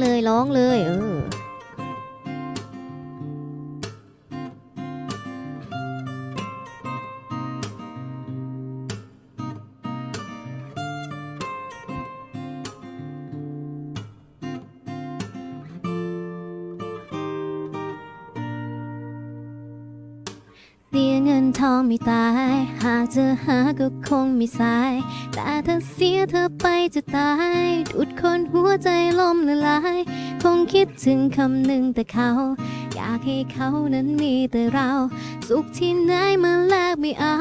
เลยร้องเลย เออ เสียเงินทองไม่ตาย หากจะหาก็คงไม่สาย แต่ถ้าเสียเธอไปจะตาย ดูดคนหัวใจล่มละลาย คงคิดถึงคำหนึ่งแต่เขา อยากให้เขานั้นมีแต่เรา สุขที่ไหนมาแลกไม่เอา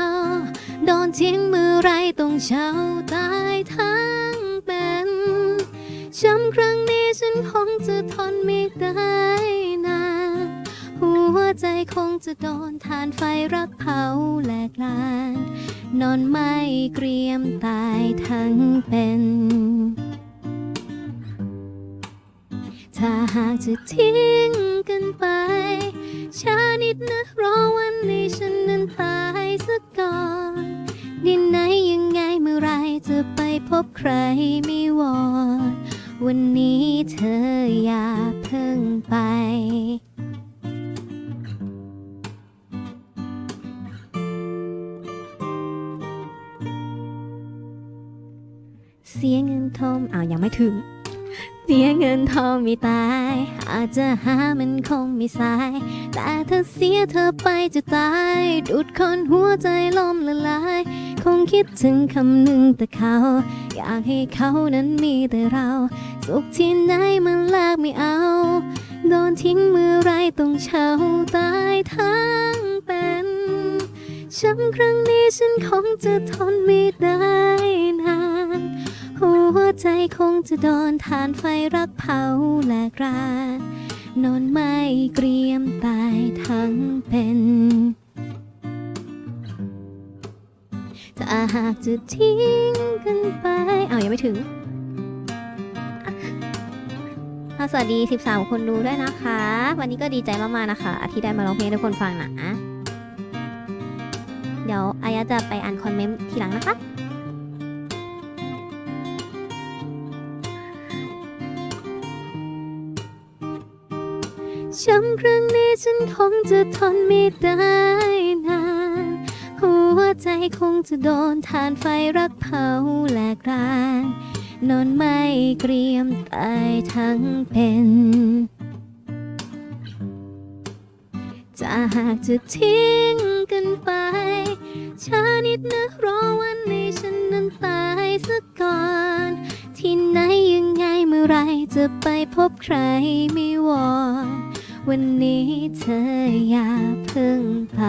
โดนทิ้งเมื่อไรต้องเช่าตายทั้งเป็นช้ำครั้งนี้ฉันคงจะทนไม่ได้นาน ใจคงจะโดนทานไฟรักเผาแหลกลาน นอนไม่เกรียมตายทั้งเป็น ถ้าหากจะทิ้งกันไปช้านิดนะรอวันนี้ฉันนั้นตายซะก่อนดินไหนยังไงเมื่อไรจะไปพบใครไม่วอดวันนี้เธออย่าเพิ่งไป เสียเงินทองอ้าวยังไม่ถึง เสียเงินทองไม่ตาย อาจจะหามันคงไม่สาย แต่ถ้าเสียเธอไปจะตาย ดูดคนหัวใจล่มละลาย คงคิดถึงคำหนึ่งแต่เขา อยากให้เขานั้นมีแต่เรา สุขที่ไหนมันแลกไม่เอา โดนทิ้งเมื่อไรต้องเช่าตายทั้งเป็นช้ำครั้งนี้ฉันคงจะทนไม่ได้นาน ใจคงจะโดนทานไฟรักเผาแหลกรานอนไม่เกรียมตายทั้งเป็นถ้าหากจะทิ้งกันไปเอ้ายังไม่ถึงอะสวัสดี 13 คนดูด้วยนะคะ วันนี้ก็ดีใจมากๆนะคะ ที่ได้มาร้องเพลงให้ทุกคนฟังนะ เดี๋ยวอายะจะไปอ่านคอมเมนต์ทีหลังนะคะ ช้ำครั้งนี้ฉันคงจะทนไม่ได้นาน หัวใจคงจะโดนทานไฟรักเผาแหลกรานนอนไม่เกรียมตายทั้งเป็น จะหากจะทิ้งกันไปช้านิดนะรอวันในฉันนั้นตายซะก่อน ที่ไหนยังไงเมื่อไรจะไปพบใครไม่วอน วันนี้เธออย่าเพิ่งไป